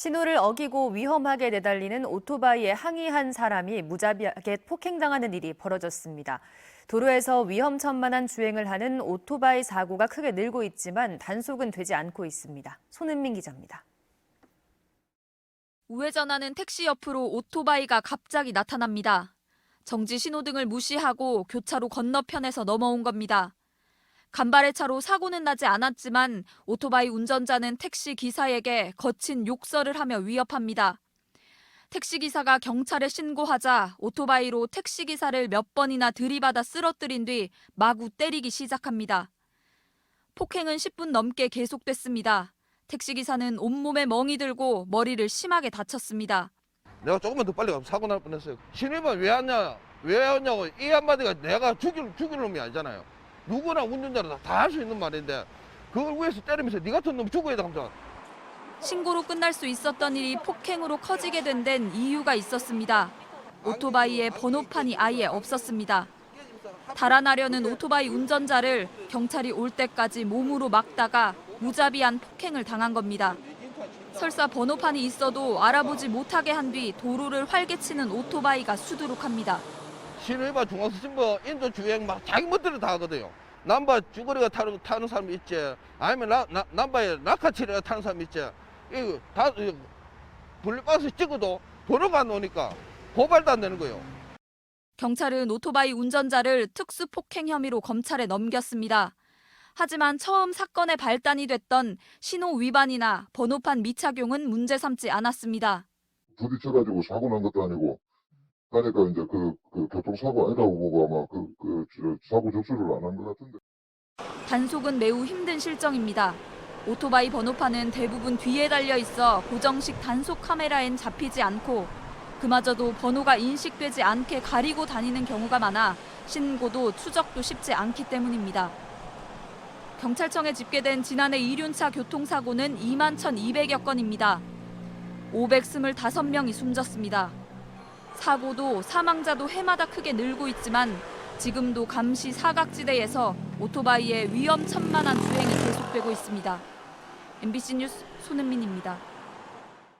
신호를 어기고 위험하게 내달리는 오토바이에 항의한 사람이 무자비하게 폭행당하는 일이 벌어졌습니다. 도로에서 위험천만한 주행을 하는 오토바이 사고가 크게 늘고 있지만 단속은 되지 않고 있습니다. 손은민 기자입니다. 우회전하는 택시 옆으로 오토바이가 갑자기 나타납니다. 정지 신호등을 무시하고 교차로 건너편에서 넘어온 겁니다. 간발의 차로 사고는 나지 않았지만 오토바이 운전자는 택시 기사에게 거친 욕설을 하며 위협합니다. 택시 기사가 경찰에 신고하자 오토바이로 택시 기사를 몇 번이나 들이받아 쓰러뜨린 뒤 마구 때리기 시작합니다. 폭행은 10분 넘게 계속됐습니다. 택시 기사는 온몸에 멍이 들고 머리를 심하게 다쳤습니다. 내가 조금만 더 빨리 가면 사고 날 뻔했어요. 신입은 왜 왔냐, 왜 왔냐고 이 한마디가 내가 죽일, 죽일 놈이 아니잖아요. 누구나 운전자는 다할 수 있는 말인데 그걸 위해서 때리면서 네 같은 놈 죽어야 돼 신고로 끝날 수 있었던 일이 폭행으로 커지게 된 데는 이유가 있었습니다. 오토바이의 번호판이 아예 없었습니다. 달아나려는 오토바이 운전자를 경찰이 올 때까지 몸으로 막다가 무자비한 폭행을 당한 겁니다. 설사 번호판이 있어도 알아보지 못하게 한 뒤 도로를 활개치는 오토바이가 수두룩합니다. 신입아 중앙서신부 인도 주행 막 자기 멋대로 다 하거든요. 남바 주거리가 타는, 타는 사람 있지. 아니면 나, 나, 남바에 낙하치레가 타는 사람 있지. 이거 다 블랙박스 찍어도 도로가 안 나오니까 고발도 안 되는 거예요. 경찰은 오토바이 운전자를 특수 폭행 혐의로 검찰에 넘겼습니다. 하지만 처음 사건의 발단이 됐던 신호 위반이나 번호판 미착용은 문제 삼지 않았습니다. 부딪혀가지고 사고 난 것도 아니고 하니까 이제 그, 그 교통사고 아니라고 보고 아마 그, 그, 저, 사고 접수를 안 한 것 같은데. 단속은 매우 힘든 실정입니다. 오토바이 번호판은 대부분 뒤에 달려 있어 고정식 단속 카메라엔 잡히지 않고 그마저도 번호가 인식되지 않게 가리고 다니는 경우가 많아 신고도 추적도 쉽지 않기 때문입니다. 경찰청에 집계된 지난해 이륜차 교통사고는 2만 1,200여 건입니다. 525명이 숨졌습니다. 사고도 사망자도 해마다 크게 늘고 있지만 지금도 감시 사각지대에서 오토바이의 위험천만한 주행이 계속되고 있습니다. MBC 뉴스 손은민입니다.